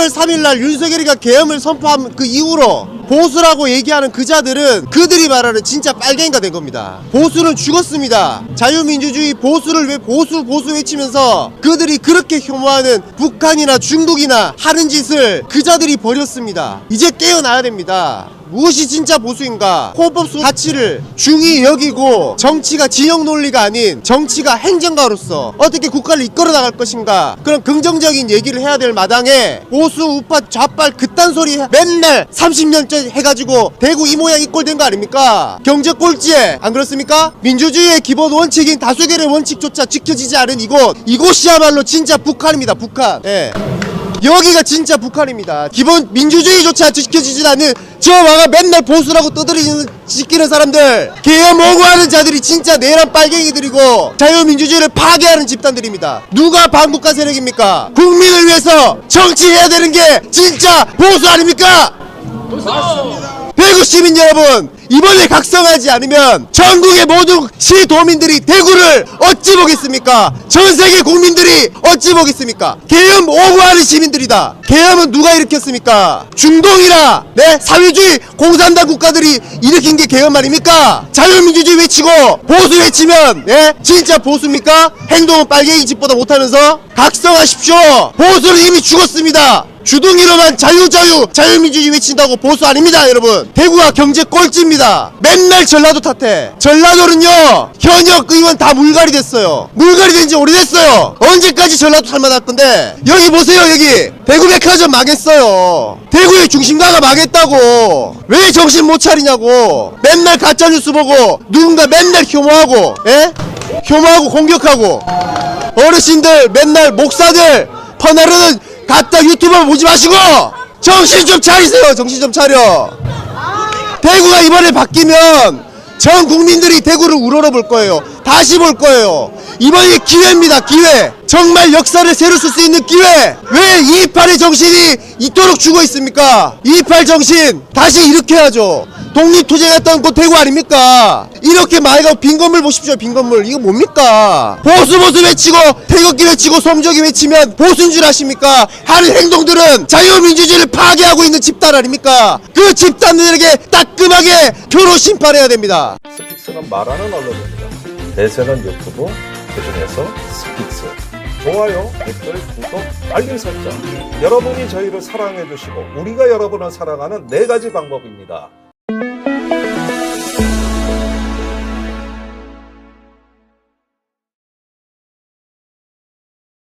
10월 3일 날 윤석열이가 계엄을 선포한 그 이후로 보수라고 얘기하는 그 자들은 그들이 말하는 진짜 빨갱이가 된 겁니다. 보수는 죽었습니다. 자유민주주의 보수를 왜 보수 보수 외치면서 그들이 그렇게 혐오하는 북한이나 중국이나 하는 짓을 그 자들이 버렸습니다. 이제 깨어나야 됩니다. 무엇이 진짜 보수인가? 호법수 가치를 중히 여기고 정치가 진영 논리가 아닌 정치가 행정가로서 어떻게 국가를 이끌어 나갈 것인가? 그런 긍정적인 얘기를 해야 될 마당에 보수 우파 좌빨 그딴 소리 해- 맨날 30년째 해가지고 대구 이 모양 이 꼴 된 거 아닙니까? 경제 꼴찌에 안 그렇습니까? 민주주의의 기본 원칙인 다수결의 원칙조차 지켜지지 않은 이곳 이곳이야말로 진짜 북한입니다. 북한. 예. 여기가 진짜 북한입니다. 기본 민주주의조차 지켜지지 않는 저 와가 맨날 보수라고 떠들이는 지키는 사람들 계엄 오고 하는 자들이 진짜 내란 빨갱이들이고 자유민주주의를 파괴하는 집단들입니다. 누가 반국가 세력입니까? 국민을 위해서 정치해야 되는 게 진짜 보수 아닙니까? 대구 시민 여러분 이번에 각성하지 않으면 전국의 모든 시도민들이 대구를 어찌 보겠습니까? 전 세계 국민들이 어찌 보겠습니까? 계엄 오고하는 시민들이다. 계엄은 누가 일으켰습니까? 중동이나 네 사회주의 공산당 국가들이 일으킨 게 계엄 아닙니까? 자유민주주의 외치고 보수 외치면 네 진짜 보수입니까? 행동은 빨갱이 집보다 못하면서 각성하십시오. 보수는 이미 죽었습니다. 주둥이로만 자유자유 자유민주주의 외친다고 보수 아닙니다 여러분. 대구가 경제 꼴찌입니다. 맨날 전라도 탓해. 전라도는요 현역 의원 다 물갈이 됐어요. 물갈이 된 지 오래됐어요. 언제까지 전라도 살만할 건데? 여기 보세요 여기. 대구 백화점 망했어요. 대구의 중심가가 망했다고. 왜 정신 못 차리냐고. 맨날 가짜뉴스 보고 누군가 맨날 혐오하고 예? 혐오하고 공격하고. 어르신들 맨날 목사들 퍼나르는 갖다 유튜브 보지 마시고 정신 좀 차리세요. 정신 좀 차려. 대구가 이번에 바뀌면 전 국민들이 대구를 우러러 볼 거예요. 다시 볼 거예요. 이번이 기회입니다. 기회. 정말 역사를 새로 쓸 수 있는 기회. 왜 228의 정신이 이토록 죽어 있습니까? 228 정신 다시 일으켜야죠 독립투쟁했던 곳 대구 아닙니까 이렇게 맑아 빈 건물 보십시오 빈 건물 이거 뭡니까 보수 보수 외치고 태극기 외치고 som조기 외치면 보수인 줄 아십니까 하는 행동들은 자유민주주의를 파괴하고 있는 집단 아닙니까 그 집단들에게 따끔하게 교로 심판해야 됩니다 스픽스는 말하는 언론입니다. 대세는 유튜브, 그 중에서 스픽스. 좋아요, 댓글, 구독, 알림 설정. 여러분이 저희를 사랑해 주시고 우리가 여러분을 사랑하는 네 가지 방법입니다. thank you.